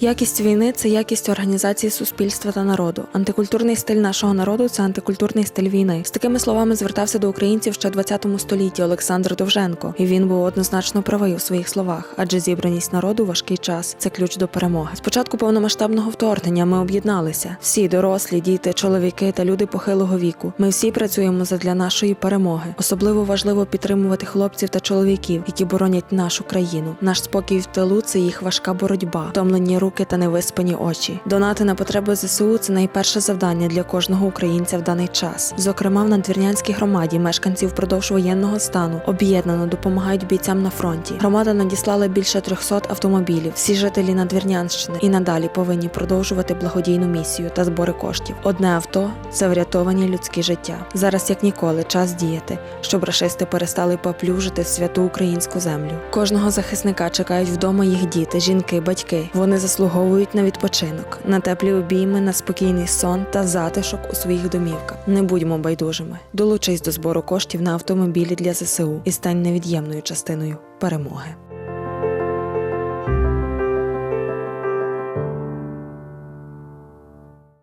Якість війни це якість організації суспільства та народу. Антикультурний стиль нашого народу це антикультурний стиль війни. З такими словами звертався до українців ще 20 столітті Олександр Довженко, і він був однозначно правий у своїх словах, адже зібраність народу важкий час це ключ до перемоги. Спочатку повномасштабного вторгнення ми об'єдналися. Всі дорослі, діти, чоловіки та люди похилого віку. Ми всі працюємо задля нашої перемоги. Особливо важливо підтримувати хлопців та чоловіків, які боронять нашу країну. Наш спокій в тилу це їх важка боротьба, втомлені руки та невиспані очі. Донати на потреби ЗСУ це найперше завдання для кожного українця в даний час. Зокрема, в надвірнянській громаді мешканці впродовж воєнного стану об'єднано допомагають бійцям на фронті. Громада надіслала більше 300 автомобілів. Всі жителі Надвірнянщини і надалі повинні продовжувати благодійну місію та збори коштів. Одне авто це врятовані людські життя. Зараз як ніколи час діяти, щоб рашисти перестали поплюжити святу українську землю. Кожного захисника чекають вдома їх діти, жінки, батьки. Вони заслуговують на відпочинок, на теплі обійми, на спокійний сон та затишок у своїх домівках. Не будьмо байдужими. Долучись до збору коштів на автомобілі для ЗСУ і стань невід'ємною частиною перемоги.